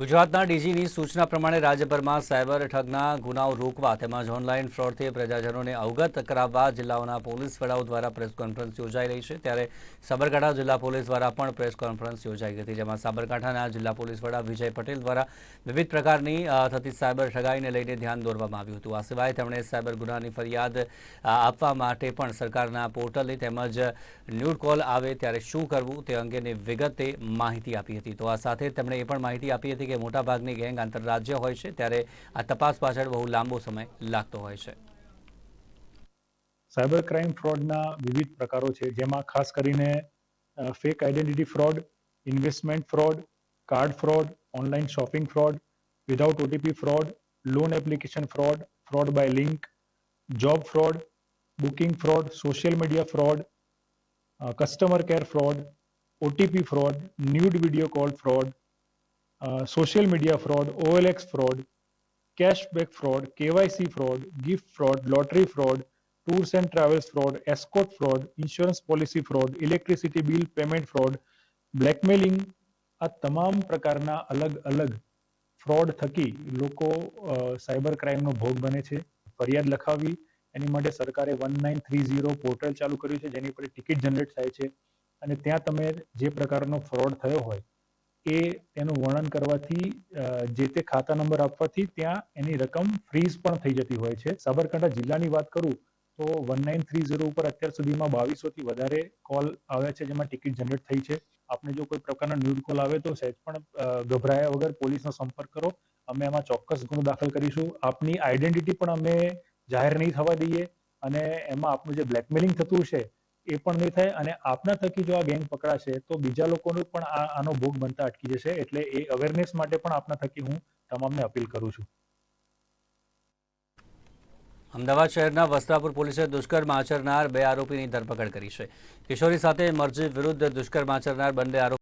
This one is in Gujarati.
ગુજરાતના ડીજીની સૂચના પ્રમાણે રાજ્યભરમાં સાયબર ઠગના ગુનાઓ રોકવા તેમજ ઓનલાઈન ફ્રોડથી પ્રજાજનોને અવગત કરાવવા જિલ્લાઓના પોલીસ વડાઓ દ્વારા પ્રેસ કોન્ફરન્સ યોજાઈ રહી છે. ત્યારે સાબરકાંઠા જિલ્લા પોલીસ દ્વારા પણ પ્રેસ કોન્ફરન્સ યોજાઈ હતી, જેમાં સાબરકાંઠાના જિલ્લા પોલીસ વડા વિજય પટેલ દ્વારા વિવિધ પ્રકારની થતી સાયબર ઠગાઈને લઈને ધ્યાન દોરવામાં આવ્યું હતું. આ સિવાય તેમણે સાયબર ગુનાની ફરિયાદ આપવા માટે પણ સરકારના પોર્ટલે તેમજ ન્યૂડ કોલ આવે ત્યારે શું કરવું તે અંગેની વિગતે માહિતી આપી હતી. તો આ સાથે તેમણે એ પણ માહિતી આપી હતી કે મોટાભાગની ગેંગ આંતરરાજ્ય હોય છે, ત્યારે આ તપાસ પાછળ બહુ લાંબો સમય લાગતો હોય છે. સાયબર ક્રાઇમ ફ્રોડના વિવિધ પ્રકારો છે, જેમાં ખાસ કરીને fake identity fraud, investment fraud, card fraud online shopping fraud, without OTP fraud, loan application fraud fraud by link, job fraud, booking fraud, social media fraud customer care fraud, OTP fraud, nude video call fraud social media fraud OLX fraud cashback fraud KYC fraud gift fraud lottery fraud tours and travels fraud escort fraud insurance policy fraud electricity bill payment fraud blackmailing આ તમામ પ્રકારના અલગ અલગ ફ્રોડ થકી લોકો સાયબર ક્રાઇમનો ભોગ બને છે. ફરિયાદ લખાવી, એની માટે સરકારે one nine three zero portal ચાલુ કર્યું છે, જેની પર ટિકિટ જનરેટ થાય છે. અને ત્યાં તમે જે પ્રકારનો ફ્રોડ થયો હોય એ એનું વર્ણન કરવાથી જે તે ખાતા નંબર આપવાથી ત્યાં એની રકમ ફ્રીઝ પણ થઈ જતી હોય છે. સાબરકાંઠા જિલ્લાની વાત કરું તો વન નાઇન થ્રી ઝીરો ઉપર અત્યાર સુધીમાં બાવીસોથી વધારે કોલ આવ્યા છે જેમાં ટિકિટ જનરેટ થઈ છે. આપને જો કોઈ પ્રકારનો ન્યૂડ કોલ આવે તો સહેજ પણ ગભરાયા વગર પોલીસનો સંપર્ક કરો. અમે એમાં ચોક્કસ ગુનો દાખલ કરીશું. આપની આઈડેન્ટિટી પણ અમે જાહેર નહીં થવા દઈએ અને એમાં આપનું જે બ્લેકમેલિંગ થતું છે એ પણ નહીં થાય અને આપના થકી જો આ ગેંગ પકડાશે, તો બીજા લોકોનું પણ આનો ભોગ બનતા અટકી જશે. એટલે એ અવેરનેસ માટે પણ આપના થકી હું તમામને અપીલ કરું છું. અમદાવાદ શહેરના વસ્ત્રાપુર પોલીસે દુષ્કર્મ આચરનાર બે આરોપીની ધરપકડ કરી છે. કિશોરી સાથે મરજી વિરુદ્ધ દુષ્કર્મ આચરનાર બંને આરોપી